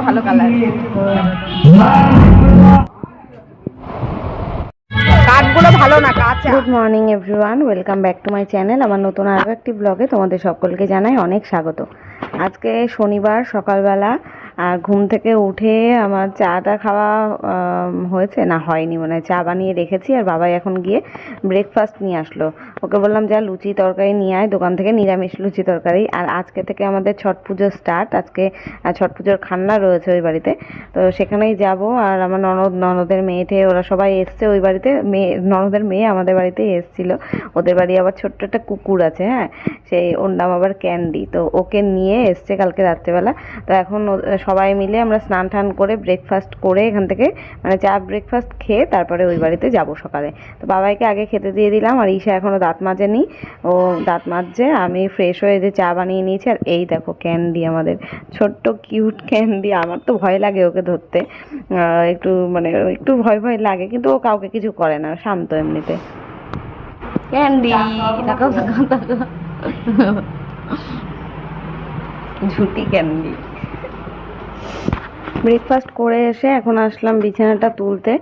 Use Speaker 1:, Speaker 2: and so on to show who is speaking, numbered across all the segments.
Speaker 1: ভালো কাঠগুলো ভালো না
Speaker 2: good morning everyone welcome back to my channel আমার নতুন আরও একটি ব্লগে তোমাদের সকলকে জানাই অনেক স্বাগত। আজকে শনিবার, সকালবেলা আর ঘুম থেকে উঠে আমার চাটা খাওয়া হয়েছে? না, হয়নি মনে হয়। চা বানিয়ে রেখেছি আর বাবাই এখন গিয়ে ব্রেকফাস্ট নিয়ে আসলো। ওকে বললাম, যা লুচি তরকারি নিয়ে আয়, দোকান থেকে নিরামিষ লুচি তরকারি। আর আজকে থেকে আমাদের ছট পুজো স্টার্ট আজকে ছট পুজোর খান্না রয়েছে ওই বাড়িতে। তো সেখানেই যাব আর আমার ননদ, ননদের মেয়েটে, ওরা সবাই এসছে ওই বাড়িতে। মেয়ে, ননদের মেয়ে আমাদের বাড়িতেই এসছিল। ওদের বাড়ি আবার ছোট্ট একটা কুকুর আছে হ্যাঁ? সেই ওর নাম আবার ক্যান্ডি। তো ওকে নিয়ে এসছে কালকে রাত্রেবেলা। তো এখন সবাই মিলে আমরা স্নান টান করে ব্রেকফাস্ট করে এখান থেকে মানে চা ব্রেকফাস্ট খেয়ে তারপরে ওই বাড়িতে যাব সকালে। তো বাবাইকে আগে খেতে দিয়ে দিলাম আর ঈশা এখনও দাঁত মাজেনি। ও দাঁত মাজছে আমি ফ্রেশ হয়ে যে চা বানিয়ে নিয়েছি আর এই দেখো ক্যান্ডি আমাদের। ছোট্ট কিউট ক্যান্ডি আমার তো ভয় লাগে ওকে ধরতে। একটু মানে একটু ভয় ভয় লাগে কিন্তু ও কাউকে কিছু করে না শান্ত এমনিতে। ক্যান্ডি ঝুটি ক্যান্ডি ব্রেকফাস্ট করে এসে এখন আসলাম বিছানাটা তুলতে।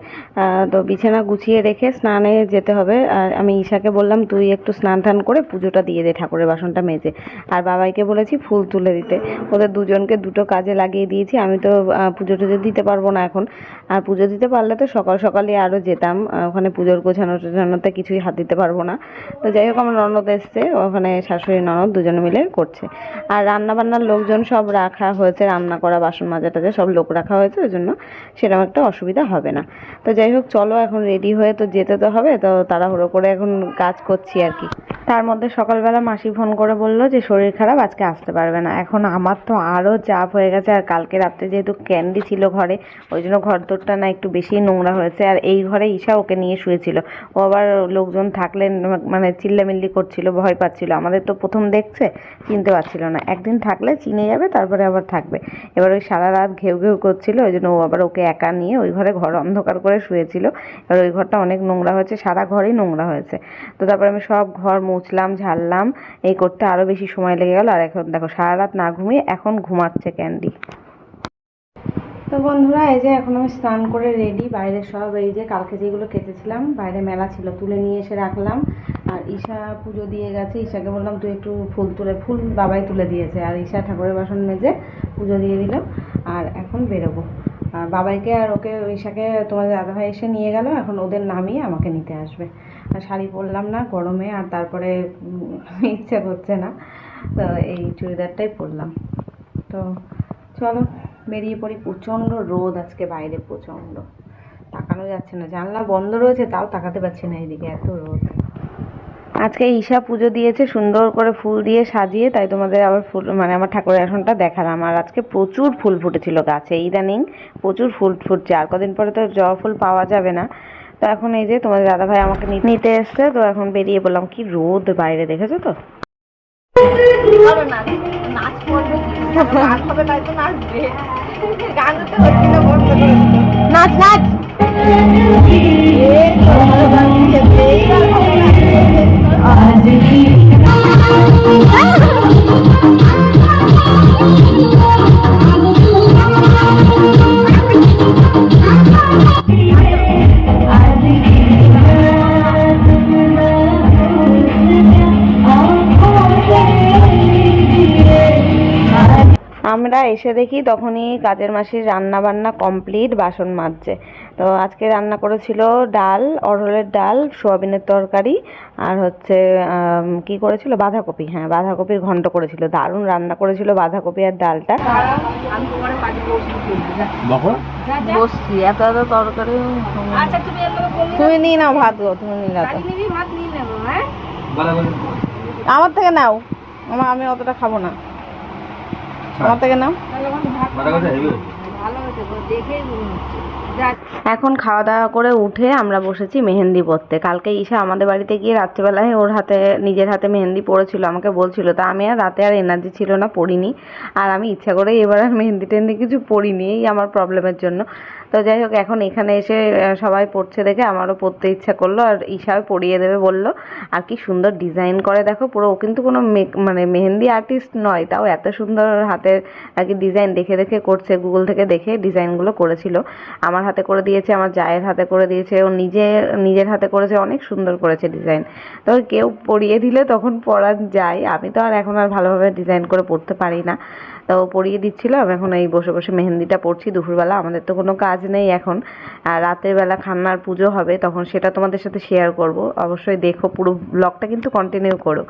Speaker 2: তো বিছানা গুছিয়ে রেখে স্নানে যেতে হবে। আর আমি ঈশাকে বললাম, তুই একটু স্নান টান করে পুজোটা দিয়ে দে ঠাকুরের বাসনটা মেজে। আর বাবাইকে বলেছি, ফুল তুলে দিতে। ওদের দুজনকে দুটো কাজে লাগিয়ে দিয়েছি। আমি তো পুজো টুজো দিতে পারব না এখন। আর পুজো দিতে পারলে তো সকাল সকালে আরও যেতাম। ওখানে পুজোর গোছানো টোছানোতে কিছুই হাত দিতে পারব না। তো যাই হোক, আমার ননদ এসছে। ওখানে শাশুড়ি, ননদ দুজনে মিলে করছে। আর রান্নাবান্নার লোকজন সব রাখা হয়েছে। রান্না করা, বাসন মাজা টাজা সব লোক রাখা হয়েছে, ওই জন্য সেরকম একটা অসুবিধা হবে না। তো যাই হোক, চলো এখন রেডি হয়ে তো যেতে তো হবে, তো তাড়াহুড়ো করে এখন কাজ করছি আর কি। তার মধ্যে সকালবেলা মাসি ফোন করে বলল যে, শরীর খারাপ, আজকে আসতে পারবে না। এখন আমার তো আরও চাপ হয়ে গেছে, আর কালকে রাত্রে যেহেতু ক্যান্ডি ছিল ঘরে, ওই জন্য ঘর দোরটা না একটু বেশি নোংরা হয়েছে, আর এই ঘরে ঈশা ওকে নিয়ে শুয়েছিল। ও আবার লোকজন থাকলে মানে চিল্লামিল্লি করছিল, ভয় পাচ্ছিল। আমাদের তো প্রথম দেখছে, চিনতে পারছিল না। একদিন থাকলে চিনে যাবে, তারপরে আবার থাকবে। এবার ওই সারা রাত ঘেউ ঘেউ করছিল, ওই জন্য ও আবার ওকে একা নিয়ে ওই ঘরে ঘর অন্ধকার করে শুয়েছিল। এবার ওই ঘরটা অনেক নোংরা হয়েছে, সারা ঘরেই নোংরা হয়েছে। তো তারপরে আমি সব ঘর মুছলাম, ঝাড়লাম, এই করতে আরও বেশি সময় লেগে গেল। আর এখন দেখো, সারা রাত না ঘুমিয়ে এখন ঘুমাচ্ছে ক্যান্ডি তো বন্ধুরা, এই যে এখন আমি স্নান করে রেডি বাইরে সব এই যে কালকে যেগুলো কেটেছিলাম, বাইরে মেলা ছিল, তুলে নিয়ে এসে রাখলাম। আর ঈশা পুজো দিয়ে গেছে, ঈশাকে বললাম, তুই একটু ফুল তুলে, ফুল বাবাই তুলে দিয়েছে। আর ঈশা ঠাকুরের বাসন মেজে পুজো দিয়ে দিলাম আর এখন বেরোবো। বাবাইকে আর ওকে, ঈশাকে তোমাদের দাদাভাই এসে নিয়ে গেল, এখন ওদের নামিয়ে আমাকে নিতে আসবে। আর শাড়ি পরলাম না গরমে, আর তারপরে ইচ্ছে করছে না, তো এই চুড়িদারটাই পরলাম। তো চলো, বেরিয়ে পড়ি, প্রচণ্ড রোদ আজকে বাইরে, প্রচণ্ড। তাকানো যাচ্ছে না, জানলা বন্ধ রয়েছে, তাও তাকাতে পারছি না এদিকে, এত রোদ। আজকে ঈশা পুজো দিয়েছে সুন্দর করে ফুল দিয়ে সাজিয়ে তাই তোমাদের আবার ফুল মানে আমার ঠাকুরের আসনটা দেখালাম। আর আজকে প্রচুর ফুল ফুটেছিল গাছে ইদানিং প্রচুর ফুল ফুটছে। আর কদিন পরে তো জবা ফুল পাওয়া যাবে না। তো এখন এই যে তোমাদের দাদাভাই আমাকে নিতে এসছে তো এখন বেরিয়ে বললাম কি রোদ বাইরে দেখেছ তো?
Speaker 1: ভালো নাচ নাচ করবে কি গান
Speaker 2: আমরা এসে দেখি তখনই কাজের মাসির রান্না বান্না কমপ্লিট বাসন মাজছে। তো আজকে রান্না করেছিল ডাল অরহরের ডাল সোয়াবিনের তরকারি আর হচ্ছে কি করেছিল? বাঁধাকপি। হ্যাঁ বাঁধাকপির ঘন্ট করেছিল। দারুণ রান্না করেছিল বাঁধাকপি আর ডালটা।
Speaker 1: আচ্ছা তুমি
Speaker 2: নিয়ে নাও ভাত গো তুমি নিয়ে নাও
Speaker 1: নেব হ্যাঁ?
Speaker 2: আমার থেকে নাও। আমার আমি অতটা খাব না। আমার থেকে নাও।
Speaker 1: তাহলে আমার যা
Speaker 2: এখন খাওয়া দাওয়া করে উঠে আমরা বসেছি মেহেন্দি পরতে। কালকে ঈশা আমাদের বাড়িতে গিয়ে রাত্রিবেলায় ওর হাতে নিজের হাতে মেহেন্দি পড়েছিল আমাকে বলছিল। তা আমি আর রাতে আর এনার্জি ছিল না পড়িনি। আর আমি ইচ্ছা করে এবার আর মেহেন্দি টেহেন্দি কিছু পড়িনি এই আমার প্রবলেমের জন্য। তো যাই হোক, এখন এখানে এসে সবাই পড়ছে দেখে আমারও পড়তে ইচ্ছা করল আর ঈশাও পড়িয়ে দেবে বলল। আর কি সুন্দর ডিজাইন করে দেখো, পুরো ও কিন্তু কোনো মানে মেহেন্দি আর্টিস্ট নয়, তাও এত সুন্দর হাতের আর কি ডিজাইন দেখে দেখে করছে, গুগল থেকে দেখে ডিজাইনগুলো করেছিল। আমার হাতে করে দিয়েছে, আমার জায়ের হাতে করে দিয়েছে, ও নিজে, নিজের হাতে করেছে, অনেক সুন্দর করেছে ডিজাইন। তো কেউ পরিয়ে দিলে তখন পরা যায়, আমি তো আর এখন আর ভালোভাবে ডিজাইন করে পড়তে পারি না। তো পরিয়ে দিচ্ছিল আমি এখন এই বসে বসে মেহেন্দিটা পড়ছি দুপুরবেলা। আমাদের তো কোনো কাজ নেই এখন। আর রাতের বেলা খান্নার পুজো হবে, তখন সেটা তোমাদের সাথে শেয়ার করব। অবশ্যই দেখো পুরো ব্লগটা কিন্তু কন্টিনিউ করো।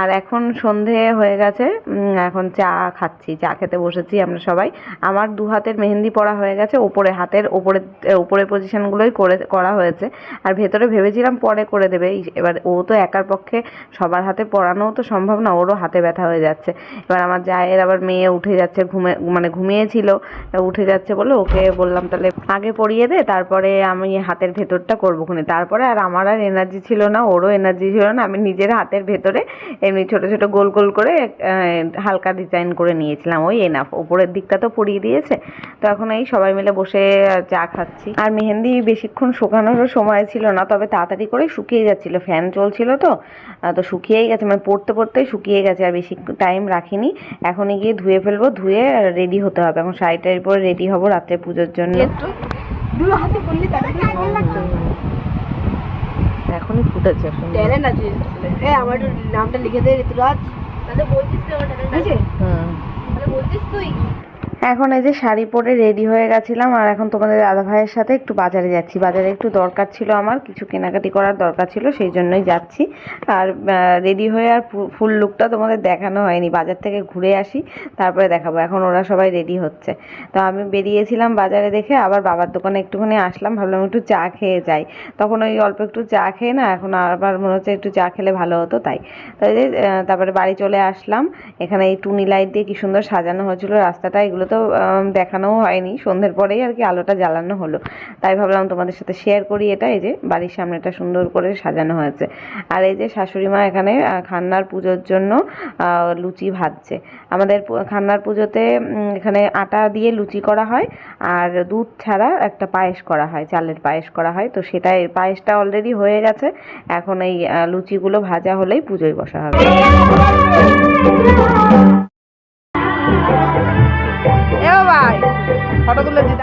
Speaker 2: আর এখন সন্ধে হয়ে গেছে এখন চা খাচ্ছি, চা খেতে বসেছি আমরা সবাই। আমার দু হাতের মেহেন্দি পড়া হয়ে গেছে, ওপরে হাতের, ওপরে ওপরের পজিশনগুলোই করে, করা হয়েছে। আর ভেতরে ভেবেছিলাম পরে করে দেবে এবার ও তো একার পক্ষে সবার হাতে পরানোও তো সম্ভব না, ওরও হাতে ব্যথা হয়ে যাচ্ছে। এবার আমার জায়ের আবার মেয়ে উঠে যাচ্ছে, ঘুমে মানে ঘুমিয়েছিল উঠে যাচ্ছে বলে ওকে বললাম, তাহলে আগে পড়িয়ে দে, তারপরে আমি হাতের ভেতরটা করব খুনি। তারপরে আর আমার আর এনার্জি ছিল না, ওরও এনার্জি ছিল না, আমি নিজের হাতের ভেতরে এমনি ছোট ছোট গোল গোল করে হালকা ডিজাইন করে নিয়েছিলাম। ওই এনাফ ওপরের দিকটা তো পরিয়ে দিয়েছে। তো এখন এই সবাই মিলে বসে চা খাচ্ছি। আর মেহেন্দি বেশিক্ষণ শুকানোরও সময় ছিল না, তবে তাড়াতাড়ি করে শুকিয়ে যাচ্ছিল ফ্যান চলছিল তো তো শুকিয়েই গেছে মানে পড়তে পড়তেই শুকিয়ে গেছে, আর বেশি টাইম রাখিনি। এখনই গিয়ে ধুয়ে ফেলব ধুয়ে রেডি হতে হবে। এখন শাড়িটার পরে রেডি হব রাত্রে পুজোর জন্য। এখনই ফুটেছে
Speaker 1: আমার নামটা লিখে দে ঋতুরাজ। তাহলে বলছিস আছে?
Speaker 2: হুম।
Speaker 1: তাহলে বলছিস তুই।
Speaker 2: এখন এই যে শাড়ি পরে রেডি হয়ে গেছিলাম আর এখন তোমাদের দাদা ভাইয়ের সাথে একটু বাজারে যাচ্ছি। বাজারে একটু দরকার ছিল আমার কিছু কেনাকাটি করার দরকার ছিল সেই জন্যই যাচ্ছি। আর রেডি হয়ে আর ফুল লুকটা তোমাদের দেখানো হয়নি। বাজার থেকে ঘুরে আসি তারপরে দেখাবো। এখন ওরা সবাই রেডি হচ্ছে। তো আমি বেরিয়েছিলাম বাজারে দেখে আবার বাবার দোকানে একটুখানি আসলাম ভাবলাম একটু চা খেয়ে যাই। তখন ওই অল্প একটু চা খেয়ে না এখন আবার মনে হচ্ছে একটু চা খেলে ভালো হতো তাই। তো এই যে আহ, তারপরে বাড়ি চলে আসলাম। এখানে এই টুনি লাইট দিয়ে কি সুন্দর সাজানো হয়েছিল রাস্তাটা এগুলো তো আম, দেখানোও হয়নি। সন্ধ্যের পরেই আর কি আলোটা জ্বালানো হলো। তাই ভাবলাম তোমাদের সাথে শেয়ার করি এটা। এই যে বাড়ির সামনেটা সুন্দর করে সাজানো হয়েছে। আর এই যে শাশুড়ি মা এখানে খান্নার পুজোর জন্য লুচি ভাজছে। আমাদের খান্নার পুজোতে এখানে আটা দিয়ে লুচি করা হয়। আর দুধ ছাড়া একটা পায়েস করা হয় চালের পায়েস করা হয়। তো সেটাই পায়েসটা অলরেডি হয়ে গেছে। এখন এই লুচিগুলো ভাজা হলেই পুজোয় বসা হবে।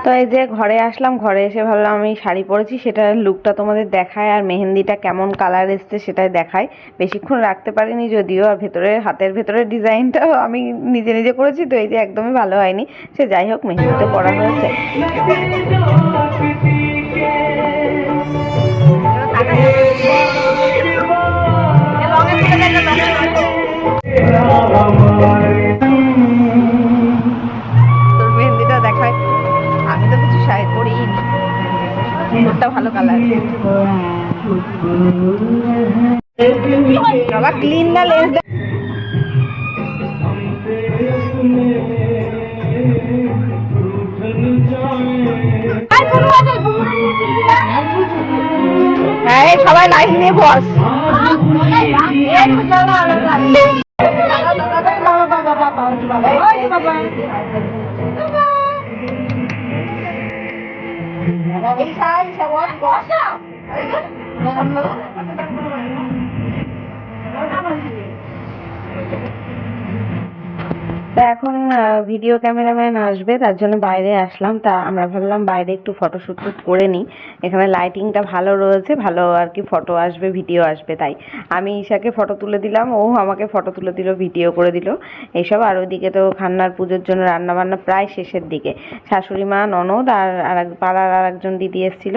Speaker 2: তো এই যে ঘরে আসলাম ঘরে এসে ভাবলাম আমি শাড়ি পরেছি সেটার লুকটা তোমাদের দেখায় আর মেহেন্দিটা কেমন কালার এসছে সেটাই দেখায়। বেশিক্ষণ রাখতে পারিনি যদিও আর ভেতরে হাতের ভেতরের ডিজাইনটাও আমি নিজে নিজে করেছি তো এই যে একদমই ভালো হয়নি। সে যাই হোক মেহেন্দিতে পরা হয়েছে।
Speaker 1: তোরটা ভালো কালার বাবা ক্লিন না লেস হ্যাঁ সবাই লাইন নিয়ে বস Isaan sa one ko. Meron mo.
Speaker 2: তা এখন ভিডিও ক্যামেরাম্যান আসবে, তার জন্য বাইরে আসলাম। তা আমরা ভাবলাম বাইরে একটু ফটোশ্যুট করে নিই। এখানে লাইটিংটা ভালো রয়েছে, ভালো আর কি ফটো আসবে ভিডিও আসবে, তাই। আমি ঈশাকে ফটো তুলে দিলাম, ও আমাকে ফটো তুলে দিল ভিডিও করে দিল। এইসব, আর ওইদিকে তো খান্নার পুজোর জন্য রান্না বান্না প্রায় শেষের দিকে। শাশুড়ি মা, ননদ আর আর পাড়ার আর একজন দিদি এসেছিল।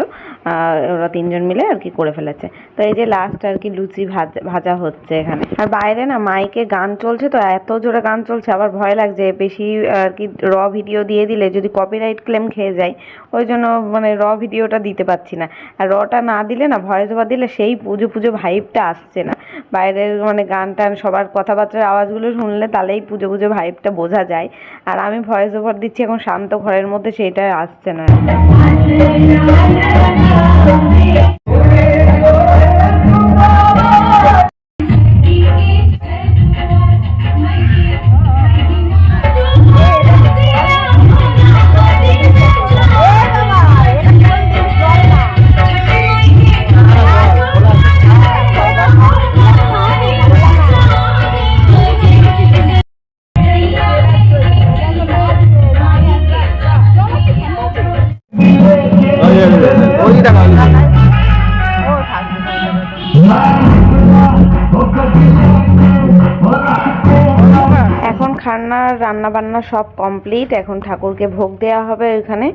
Speaker 2: ওরা তিনজন মিলে আর কি করে ফেলেছে। তো এই যে লাস্ট আর কি লুচি ভাজা ভাজা হচ্ছে এখানে। আর বাইরে না মাইকে গান চলছে, তো এত জোরে গান চলছে, আবার ভয় লাগছে, বেশি, আর কি র ভিডিও দিয়ে দিলে যদি কপিরাইট ক্লেম খেয়ে যায়, ওই জন্য মানে র ভিডিওটা দিতে পারছি না। আর রটা না দিলে না ভয়েস ওভার দিলে সেই পুজো পুজো ভাইবটা আসছে না। বাইরের মানে গান টান, সবার কথাবার্তার আওয়াজগুলো শুনলে তাহলেই পুজো পুজো ভাইবটা বোঝা যায়। আর আমি ভয়েস ওভার দিচ্ছি, এখন শান্ত ঘরের মধ্যে, সেইটা আসছে না। いい。রান্না বান্না সব কমপ্লিট এখন ঠাকুরকে ভোগ দেওয়া হবে ওইখানে।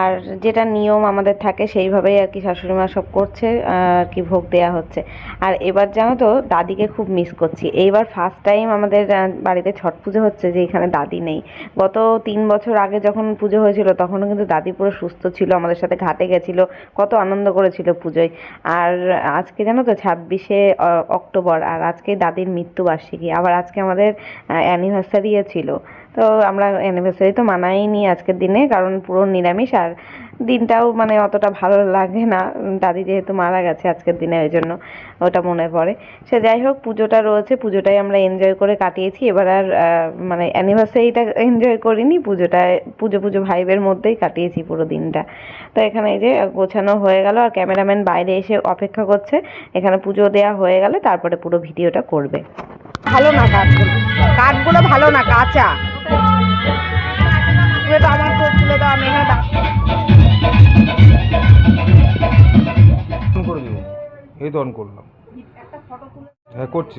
Speaker 2: আর যেটা নিয়ম আমাদের থাকে, সেইভাবেই আর কি শাশুড়ি মা সব করছে, আর কি ভোগ দেওয়া হচ্ছে। আর এবার জানো তো, দাদিকে খুব মিস করছি। এইবার ফার্স্ট টাইম আমাদের বাড়িতে ছট পুজো হচ্ছে যে এখানে দাদি নেই। গত তিন বছর আগে যখন পুজো হয়েছিল, তখনও কিন্তু দাদি পুরো সুস্থ ছিল, আমাদের সাথে ঘাটে গেছিল, কত আনন্দ করেছিল পুজোয়। আর আজকে জানো তো, ছাব্বিশে অক্টোবর, আর আজকে দাদির মৃত্যুবার্ষিকী। আবার আজকে আমাদের অ্যানিভার্সারিও ছিল। তো আমরা অ্যানিভার্সারি তো মানাইনি আজকের দিনে, কারণ পুরো নিরামিষ আর দিনটাও মানে অতটা ভালো লাগে না। দাদি যেহেতু মারা গেছে আজকের দিনে, ওই জন্য ওটা মনে পড়ে। সে যাই হোক, পুজোটা রয়েছে, পুজোটাই আমরা এনজয় করে কাটিয়েছি। এবার আর মানে অ্যানিভার্সারিটা এনজয় করিনি পুজোটা পুজো পুজো ভাইবের মধ্যেই কাটিয়েছি পুরো দিনটা। তো এখানে এই যে গোছানো হয়ে গেল আর ক্যামেরাম্যান বাইরে এসে অপেক্ষা করছে। এখানে পুজো দেওয়া হয়ে গেলে তারপরে পুরো ভিডিওটা করবে।
Speaker 1: ভালো না কাঠগুলো। কাঠগুলো ভালো না, কাঁচা। আমার আমি
Speaker 3: এই তো অন করলাম। হ্যাঁ করছি।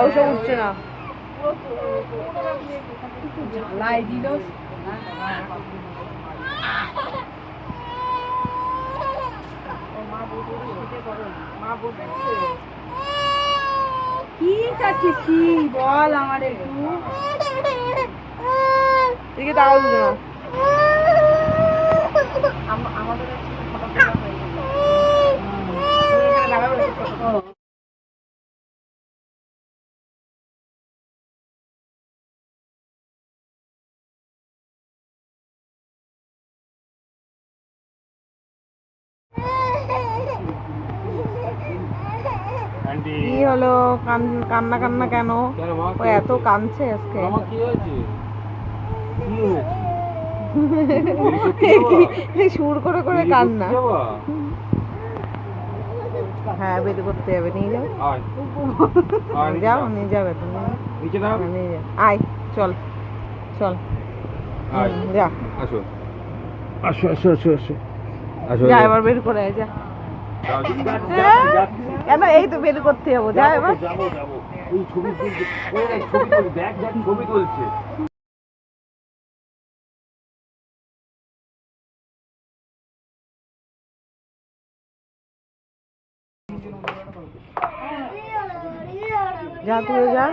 Speaker 1: ওসব উঠছে না বল আমার একটু এদিকে দুটো না আমাদের কি হলো কান্না কান্না কেন? ও এত কাঁদছে আজকে। সুর করে করে কান্না। হ্যাঁ বের করতে যাবে নিয়ে যাও। যাও নিয়ে যাবে তুমি
Speaker 3: নিচে নাও
Speaker 1: হ্যাঁ, নিয়ে যাও। আয় চল চল।
Speaker 3: আয়।
Speaker 1: যা।
Speaker 3: আসো আসো। আসো আসো আসো আসো।
Speaker 1: যা এবার বের করে আয়, যা। কেন এই তো বের করতে যাব যা এবার।
Speaker 3: যাব যাব। এই ছবি তুলছে ওই দেখ, ছবি তুলছে দেখ দেখ ছবি তুলছে।
Speaker 1: যা তুই যা।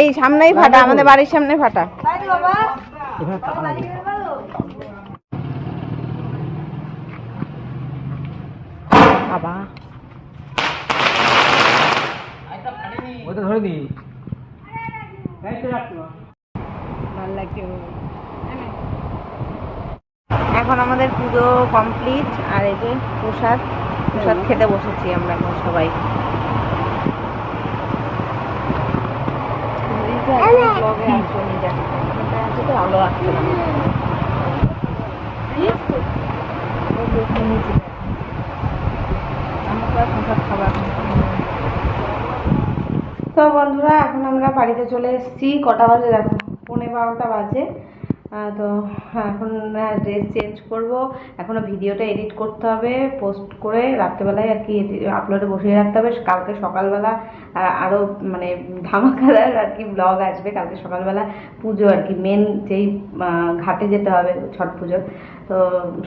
Speaker 1: এই সামনেই ফাটা আমাদের বাড়ির সামনে ফাটা। বাবা।
Speaker 3: ওটা ধরে নি।
Speaker 2: এখন আমাদের পুজো কমপ্লিট আর এই যে প্রসাদ প্রসাদ খেতে বসেছি আমরা এখন সবাই। তো তো বন্ধুরা এখন আমরা বাড়িতে চলে এসেছি। কটা বাজে দেখো? পনেরো বারোটা বাজে। তো এখন ড্রেস চেঞ্জ করব। এখনও ভিডিওটা এডিট করতে হবে পোস্ট করে রাত্রেবেলায় আর কি আপলোডে বসিয়ে রাখতে হবে। কালকে সকালবেলা আরও মানে ধামাকাদার আর কি ব্লগ আসবে। কালকে সকালবেলা পুজো আর কি মেন যেই ঘাটে যেতে হবে, ছট পুজো। তো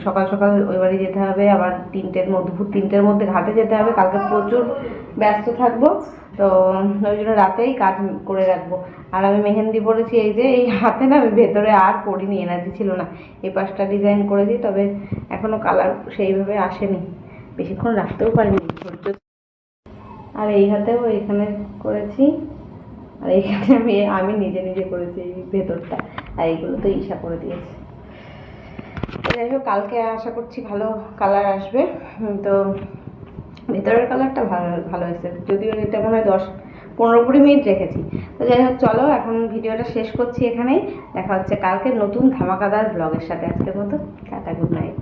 Speaker 2: সকাল সকাল ওই বাড়ি যেতে হবে। আবার তিনটের মধ্যে তিনটের মধ্যে ঘাটে যেতে হবে। কালকে প্রচুর ব্যস্ত থাকব। তো ওই জন্য রাতেই কাজ করে রাখব। আর আমি মেহেন্দি পরেছি এই যে, এই হাতে না আমি ভেতরে আর পরিনি, এনার্জি ছিল না। এই পাশটা ডিজাইন করেছি, তবে এখনও কালার সেইভাবে আসেনি। বেশিক্ষণ রাখতেও পারিনি। ধৈর্য আর এই হাতেও এখানে করেছি। আর এইখানে আমি আমি নিজে নিজে করেছি এই ভেতরটা। আর এইগুলো তো ঈশা করে দিয়েছে। যাই হোক, কালকে আশা করছি ভালো কালার আসবে। তো ভেতরের কালারটা ভালো ভালো হয়েছে। যদিও এটা মনে হয় দশ, পনেরো কুড়ি মিনিট রেখেছি। তো যাই হোক, চলো এখন ভিডিওটা শেষ করছি এখানেই। দেখা হচ্ছে কালকে নতুন ধামাকাদার ব্লগের সাথে আজকের মতো। Tata good night